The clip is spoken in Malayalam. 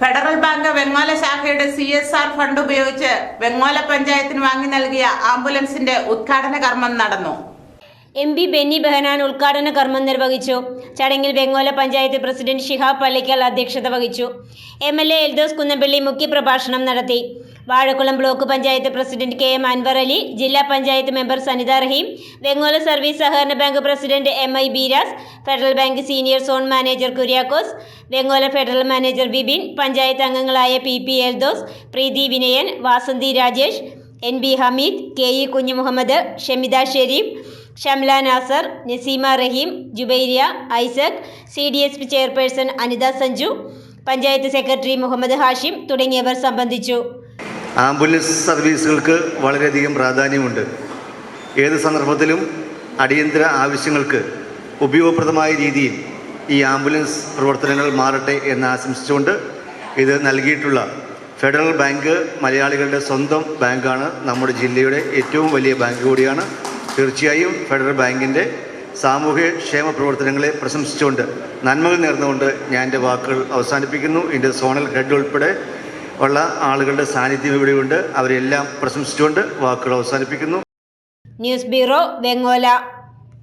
ഫെഡറൽ ബാങ്ക് വെങ്ങോല ശാഖയുടെ സി എസ് ആർ ഫണ്ട് ഉപയോഗിച്ച് വെങ്ങോല പഞ്ചായത്തിന് വാങ്ങി നൽകിയ ആംബുലൻസിന്റെ ഉദ്ഘാടന കർമ്മം നടന്നു. എം പി ബെന്നി ബെഹനാൻ ഉദ്ഘാടന കർമ്മം നിർവഹിച്ചു. ചടങ്ങിൽ വെങ്ങോല പഞ്ചായത്ത് പ്രസിഡന്റ് ഷിഹാബ് പള്ളിക്കൽ അധ്യക്ഷത വഹിച്ചു. M L A Eldhose Kunnappilly മുഖ്യപ്രഭാഷണം നടത്തി. Vazhakulam block panchayat president K M Anwar Ali ജില്ലാ പഞ്ചായത്ത് മെമ്പർ സനിത റഹീം വെങ്ങോല സർവീസ് സഹകരണ bank president M I Beeras Federal Bank senior zone manager Kuriakose Vengola Federal manager Bibin panchayat അംഗങ്ങളായ P P Eldhose Preethi Vinayan Vasanthi Rajesh N B Hameed K E Kunjumuhammed Shamitha Sherif Shamla Nasar Naseema Raheem Jubairiya Isaac C D S P chairperson Anitha Sanju panchayat secretary Muhammad Hashim തുടങ്ങിയവർ സംബന്ധിച്ചു. ആംബുലൻസ് സർവീസുകൾക്ക് വളരെയധികം പ്രാധാന്യമുണ്ട്. ഏത് സന്ദർഭത്തിലും അടിയന്തര ആവശ്യങ്ങൾക്ക് ഉപയോഗപ്രദമായ രീതിയിൽ ഈ ആംബുലൻസ് പ്രവർത്തനങ്ങൾ മാറട്ടെ എന്ന് ആശംസിച്ചുകൊണ്ട് ഇത് നൽകിയിട്ടുള്ള ഫെഡറൽ ബാങ്ക് മലയാളികളുടെ സ്വന്തം ബാങ്കാണ്. നമ്മുടെ ജില്ലയുടെ ഏറ്റവും വലിയ ബാങ്ക് കൂടിയാണ്. തീർച്ചയായും ഫെഡറൽ ബാങ്കിന്റെ സാമൂഹ്യ ക്ഷേമ പ്രവർത്തനങ്ങളെ പ്രശംസിച്ചുകൊണ്ട് നന്മകൾ നേർന്നുകൊണ്ട് ഞാൻ എന്റെ വാക്കുകൾ അവസാനിപ്പിക്കുന്നു. എന്റെ സോണൽ ഹെഡ് ഉൾപ്പെടെ ഉള്ള ആളുകളുടെ സാന്നിധ്യം ഇവിടെയുണ്ട്. അവരെല്ലാം പ്രശംസിച്ചുകൊണ്ട് വാക്കുകൾ അവസാനിപ്പിക്കുന്നു. News bureau Vengola.